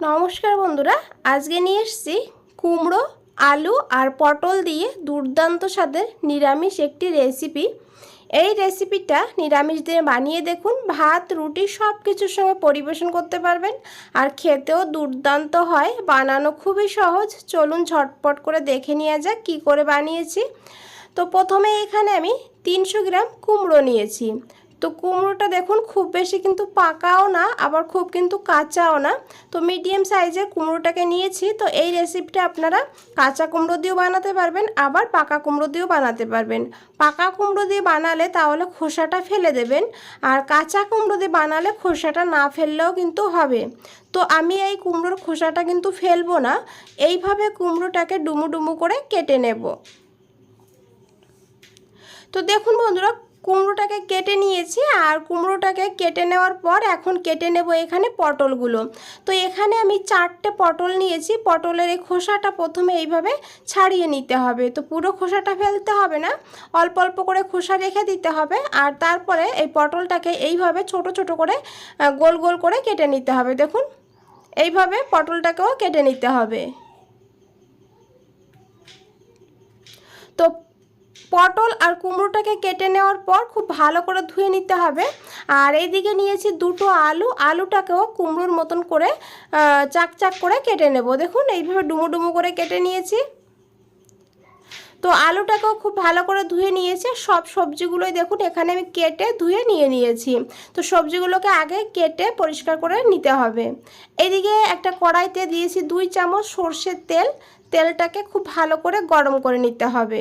নমস্কার বন্ধুরা, আজকে নিয়ে এসেছি কুমড়ো, আলু আর পটল দিয়ে দুর্দান্ত স্বাদের নিরামিষ একটি রেসিপি এই রেসিপিটা নিরামিষ দিয়ে বানিয়ে দেখুন, ভাত, রুটি সব কিছুর সঙ্গে পরিবেশন করতে পারবেন আর খেতেও দুর্দান্ত হয়, বানানো খুবই সহজ। চলুন ঝটপট করে দেখে নেওয়া যাক কী করে বানিয়েছি। তো প্রথমে এখানে আমি তিনশো গ্রাম কুমড়ো নিয়েছি। তো কুমড়োটা দেখুন খুব বেশি কিন্তু পাকাও না, আবার খুব কিন্তু কাঁচাও না। তো মিডিয়াম সাইজের কুমড়োটাকে নিয়েছি, তো এই রেসিপিটা আপনারা কাঁচা কুমড়ো দিয়েও বানাতে পারবেন, আবার পাকা কুমড়ো দিয়েও বানাতে পারবেন। পাকা কুমড়ো দিয়ে বানালে তাহলে খোসাটা ফেলে দেবেন, আর কাঁচা কুমড়ো দিয়ে বানালে খোসাটা না ফেললেও কিন্তু হবে। তো আমি এই কুমড়োর খোসাটা কিন্তু ফেলব না, এইভাবে কুমড়োটাকে ডুমু ডুমু করে কেটে নেব। তো দেখুন বন্ধুরা কুমড়োটাকে কেটে নিয়েছি আর কুমড়োটাকে কেটে নেওয়ার পর এখন কেটে নেব এখানে পটলগুলো। তো এখানে আমি চারটে পটল নিয়েছি। পটলের এই খোসাটা প্রথমে এইভাবে ছাড়িয়ে নিতে হবে। তো পুরো খোসাটা ফেলতে হবে না, অল্প অল্প করে খোসা রেখে দিতে হবে আর তারপরে এই পটলটাকে এইভাবে ছোট ছোট করে গোল গোল করে কেটে নিতে হবে। দেখুন, এইভাবে পটলটাকেও কেটে নিতে হবে। তো পটল আর কুমড়োটাকে কেটে নেওয়ার পর খুব ভালো করে ধুয়ে নিতে হবে। আর এইদিকে নিয়েছি দুটো আলু। আলুটাকেও কুমড়োর মতন করে চাক চাক করে কেটে নেব। দেখুন, এইভাবে ডুমো ডুমো করে কেটে নিয়েছি। তো আলুটাকেও খুব ভালো করে ধুয়ে নিয়েছি। সব সবজিগুলোই দেখুন, এখানে আমি কেটে ধুয়ে নিয়ে নিয়েছি। তো সবজিগুলোকে আগে কেটে পরিষ্কার করে নিতে হবে। এদিকে একটা কড়াইতে দিয়েছি দুই চামচ সর্ষের তেল। তেলটাকে খুব ভালো করে গরম করে নিতে হবে।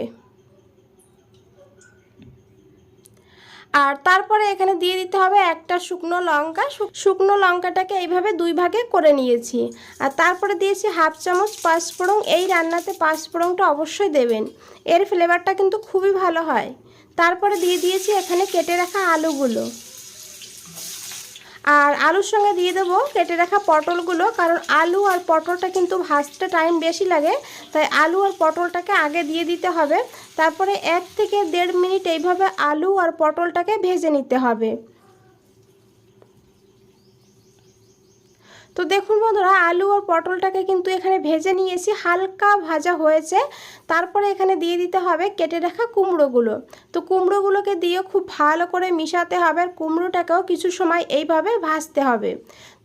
আর তারপরে এখানে দিয়ে দিতে হবে একটা শুকনো লঙ্কা। শুকনো লঙ্কাটাকে এইভাবে দুই ভাগে করে নিয়েছি। আর তারপরে দিয়েছি হাফ চামচ পাঁচফোড়ন। এই রান্নাতে পাঁচফোড়নটা অবশ্যই দেবেন। এর ফ্লেভারটা কিন্তু খুবই ভালো হয়। তারপরে দিয়ে দিয়েছি এখানে কেটে রাখা আলুগুলো। আর আলুর সঙ্গে দিয়ে দেবো কেটে রাখা পটলগুলো, কারণ আলু আর পটলটা কিন্তু ভাজতে টাইম বেশি লাগে, তাই আলু আর পটলটাকে আগে দিয়ে দিতে হবে। তারপরে এক থেকে দেড় মিনিট এইভাবে আলু আর পটলটাকে ভেজে নিতে হবে। তো দেখুন বন্ধুরা, আলু আর পটলটাকে কিন্তু এখানে ভেজে নিয়েছি। হালকা ভাজা হয়েছে। তারপরে এখানে দিয়ে দিতে হবে কেটে রাখা কুমড়োগুলো। তো কুমড়োগুলোকে দিয়ে খুব ভালো করে মিশাতে হবে আর কুমড়োটাকেও কিছু সময় এইভাবে ভাজতে হবে।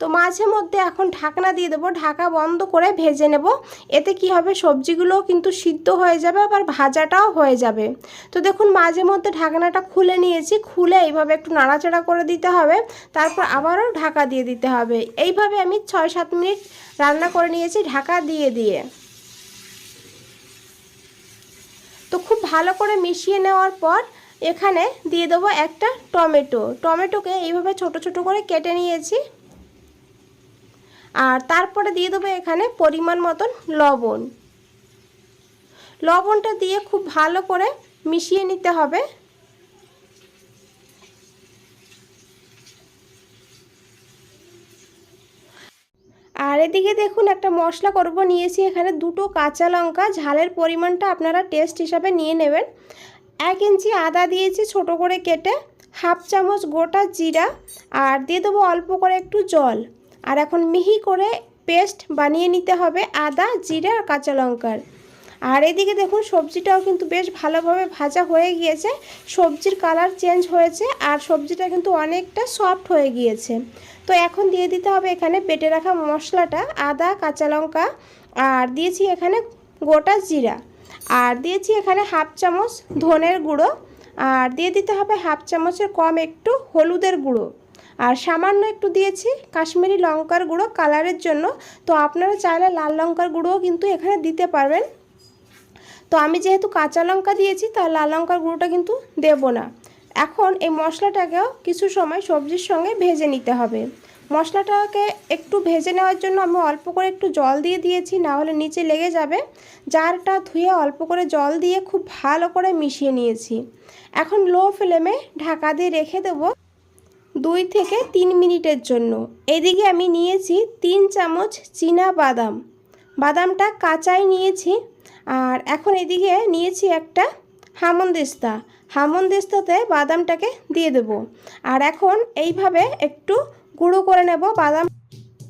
তো মাঝে মধ্যে এখন ঢাকনা দিয়ে দেবো, ঢাকা বন্ধ করে ভেজে নেব। এতে কি হবে, সবজিগুলোও কিন্তু সিদ্ধ হয়ে যাবে, আবার ভাজাটাও হয়ে যাবে। তো দেখুন, মাঝে মধ্যে ঢাকনাটা খুলে নিয়েছি। খুলে এইভাবে একটু নাড়াচাড়া করে দিতে হবে। তারপর আবারও ঢাকা দিয়ে দিতে হবে। এইভাবে আমি ছয় সাত মিনিট রান্না করে নিয়েছি, ঢাকা দিয়ে দিয়ে। তো খুব ভালো করে মিশিয়ে নেওয়ার পর এখানে দিয়ে দেবো একটা টমেটো। টমেটোকে এইভাবে ছোট ছোট করে কেটে নিয়েছি। আর তারপরে দিয়ে দেবো এখানে পরিমাণ মতন লবণ। লবণটা দিয়ে খুব ভালো করে মিশিয়ে নিতে হবে। আর এদিকে দেখুন, একটা মশলা করব নিয়েছি। এখানে দুটো কাঁচা লঙ্কা। ঝালের পরিমাণটা আপনারা টেস্ট হিসাবে নিয়ে নেবেন। এক ইঞ্চি আদা দিয়েছি ছোট করে কেটে। হাফ চামচ গোটা জিরা। আর দিয়ে দেবো অল্প করে একটু জল। আর এখন মিহি করে পেস্ট বানিয়ে নিতে হবে আদা, জিরা আর কাঁচা লঙ্কার। আর এদিকে দেখুন, সবজিটাও কিন্তু বেশ ভালোভাবে ভাজা হয়ে গিয়েছে। সবজির কালার চেঞ্জ হয়েছে আর সবজিটা কিন্তু অনেকটা সফট হয়ে গিয়েছে। তো এখন দিয়ে দিতে হবে এখানে বেটে রাখা মশলাটা, আদা, কাঁচা লঙ্কা, আর দিয়েছি এখানে গোটা জিরা। আর দিয়েছি এখানে হাফ চামচ ধনের গুঁড়ো, আর দিয়ে দিতে হবে হাফ চামচের কম একটু হলুদের গুঁড়ো। আর সামান্য একটু দিয়েছি কাশ্মীরি লঙ্কার গুঁড়ো কালারের জন্য। তো আপনারা চাইলে লাল লঙ্কার গুঁড়োও কিন্তু এখানে দিতে পারবেন। তো আমি যেহেতু কাঁচা লঙ্কা দিয়েছি, তা লাল লঙ্কার গুঁড়োটা কিন্তু দেব না। এখন এই মশলাটাকেও কিছু সময় সবজির সঙ্গে ভেজে নিতে হবে। মশলাটাকে একটু ভেজে নেওয়ার জন্য আমি অল্প করে একটু জল দিয়ে দিয়েছি, না হলে নিচে লেগে যাবে। জারটা ধুয়ে অল্প করে জল দিয়ে খুব ভালো করে মিশিয়ে নিয়েছি। এখন লো ফ্লেমে ঢাকা দিয়ে রেখে দেবো দুই থেকে তিন মিনিটের জন্য। এদিকে আমি নিয়েছি তিন চামচ চীনা বাদাম। বাদামটা কাঁচাই নিয়েছি আর এখন এদিকে নিয়েছি একটা হামন দেস্তা হামন দেস্তাতে বাদামটাকে দিয়ে দেব। আর এখন এইভাবে একটু গুঁড়ো করে নেব বাদাম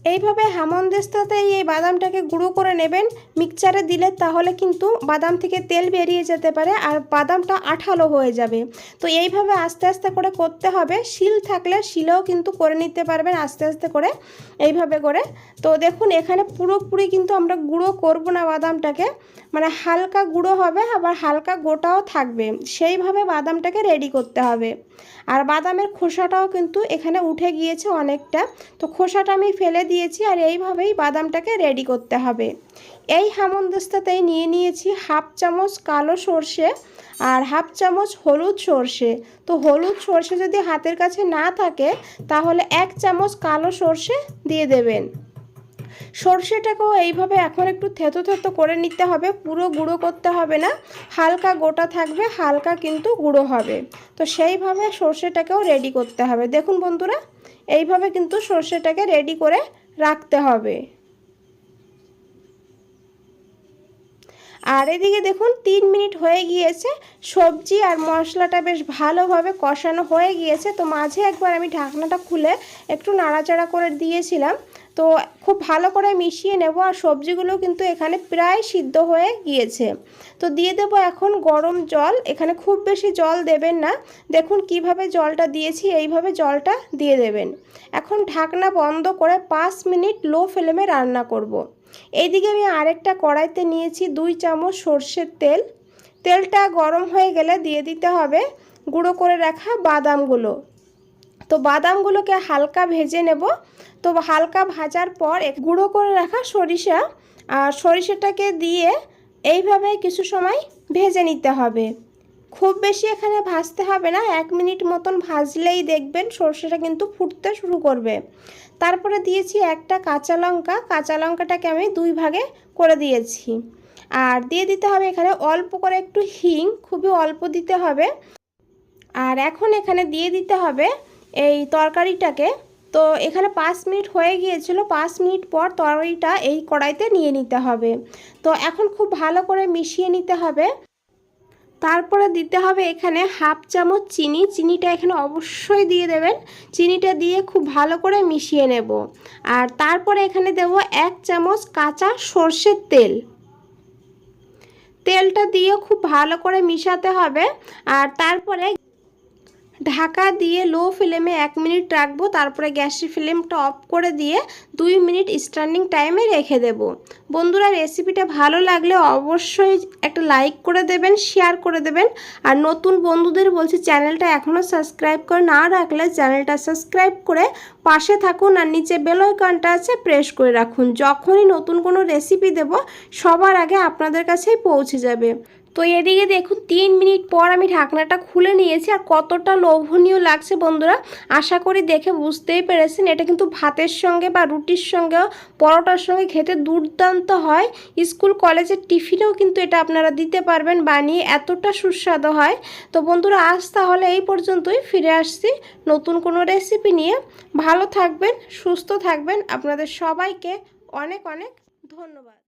এইভাবে হামন্দিস্তাতেই এই বাদামটাকে গুঁড়ো করে নেবেন, মিক্সচারে দিলে তাহলে কিন্তু বাদাম থেকে তেল বেরিয়ে যেতে পারে আর বাদামটা আঠালো হয়ে যাবে। তো এইভাবে আস্তে আস্তে করে করতে হবে, শিল থাকলে শিলেও কিন্তু করে নিতে পারবেন আস্তে আস্তে করে, এইভাবে করে। তো দেখুন, এখানে পুরোপুরি কিন্তু আমরা গুঁড়ো করব না বাদামটাকে মানে হালকা গুঁড়ো হবে, আবার হালকা গোটাও থাকবে। সেইভাবে বাদামটাকে রেডি করতে হবে। আর বাদামের খোসাটাও কিন্তু এখানে উঠে গিয়েছে অনেকটা। তো খোসাটা আমি ফেলে দিয়েছি আর এইভাবেই বাদামটাকে রেডি করতে হবে। এই হামনদস্তাতেই নিয়ে নিয়েছি হাফ চামচ কালো সর্ষে আর হাফ চামচ হলুদ সর্ষে। তো হলুদ সর্ষে যদি হাতের কাছে না থাকে, তাহলে এক চামচ কালো সর্ষে দিয়ে দেবেন। সর্ষেটাকেও এইভাবে এখন একটু থেতো থেতো করে নিতে হবে, পুরো গুঁড়ো করতে হবে না, হালকা গোটা থাকবে, হালকা কিন্তু গুঁড়ো হবে। তো সেইভাবে সর্ষেটাকেও রেডি করতে হবে। দেখুন বন্ধুরা, এইভাবে কিন্তু সর্ষেটাকে রেডি করে রাখতে হবে। আর এদিকে দেখুন, তিন মিনিট হয়ে গিয়েছে। সবজি আর মশলাটা বেশ ভালোভাবে কষানো হয়ে গিয়েছে। তো মাঝে একবার আমি ঢাকনাটা খুলে একটু নাড়াচাড়া করে দিয়েছিলাম। তো খুব ভালো করে মিশিয়ে নেব আর সবজিগুলো কিন্তু এখানে প্রায় সিদ্ধ হয়ে গিয়েছে। তো দিয়ে দেব এখন গরম জল। এখানে খুব বেশি জল দেবেন না। দেখুন কীভাবে জলটা দিয়েছি, এইভাবে জলটা দিয়ে দেবেন। এখন ঢাকনা বন্ধ করে পাঁচ মিনিট লো ফ্লেমে রান্না করব। এইদিকে আমি আরেকটা কড়াইতে নিয়েছি দুই চামচ সর্ষের তেল। তেলটা গরম হয়ে গেলে দিয়ে দিতে হবে গুঁড়ো করে রাখা বাদামগুলো। তো বাদামগুলোকে হালকা ভেজে নেব। তো হালকা ভাজার পর গুঁড়ো করে রাখা সরিষা। আর সরিষাটাকে দিয়ে এইভাবে কিছু সময় ভেজে নিতে হবে। খুব বেশি এখানে ভাজতে হবে না, এক মিনিট মতন ভাজলেই দেখবেন সর্ষেটা কিন্তু ফুটতে শুরু করবে। তারপরে দিয়েছি একটা কাঁচা লঙ্কা, কাঁচা লঙ্কাটাকে আমি দুই ভাগে করে দিয়েছি। আর দিয়ে দিতে হবে এখানে অল্প করে একটু হিং, খুবই অল্প দিতে হবে। আর এখন এখানে দিয়ে দিতে হবে এই তরকারিটাকে। তো এখানে পাঁচ মিনিট হয়ে গিয়েছিল, পাঁচ মিনিট পর তরকারিটা এই কড়াইতে নিয়ে নিতে হবে। তো এখন খুব ভালো করে মিশিয়ে নিতে হবে। তারপরে দিতে হবে এখানে হাফ চামচ চিনি। চিনিটা এখানে অবশ্যই দিয়ে দেবেন। চিনিটা দিয়ে খুব ভালো করে মিশিয়ে নেব। আর তারপরে এখানে দেব এক চামচ কাঁচা সর্ষের তেল। তেলটা দিয়ে খুব ভালো করে মিশাতে হবে। আর তারপরে ঢাকা দিয়ে লো ফ্লেমে এক মিনিট রাখব, তারপরে গ্যাসের ফ্লেমটা অফ করে দিয়ে দুই মিনিট স্ট্যান্ডিং টাইমে রেখে দেব। বন্ধুরা, রেসিপিটা ভালো লাগলে অবশ্যই একটা লাইক করে দেবেন, শেয়ার করে দেবেন। আর নতুন বন্ধুদের বলছি, চ্যানেলটা এখনও সাবস্ক্রাইব করে না রাখলে চ্যানেলটা সাবস্ক্রাইব করে পাশে থাকুন আর নিচে বেল আইকনটা আছে প্রেস করে রাখুন। যখনই নতুন কোনো রেসিপি দেব, সবার আগে আপনাদের কাছেই পৌঁছে যাবে। তো এদিকে দেখুন, তিন মিনিট পর আমি ঢাকনাটা খুলে নিয়েছি আর কতটা লোভনীয় লাগছে বন্ধুরা। আশা করি দেখে বুঝতেই পেরেছেন, এটা কিন্তু ভাতের সঙ্গে বা রুটির সঙ্গেও, পরোটার সঙ্গে খেতে দুর্দান্ত হয়। স্কুল, কলেজের টিফিনেও কিন্তু এটা আপনারা দিতে পারবেন, বানিয়ে এতটা সুস্বাদু হয়। তো বন্ধুরা, আজ তাহলে এই পর্যন্তই, ফিরে আসছি নতুন কোনো রেসিপি নিয়ে। ভালো থাকবেন, সুস্থ থাকবেন। আপনাদের সবাইকে অনেক অনেক ধন্যবাদ।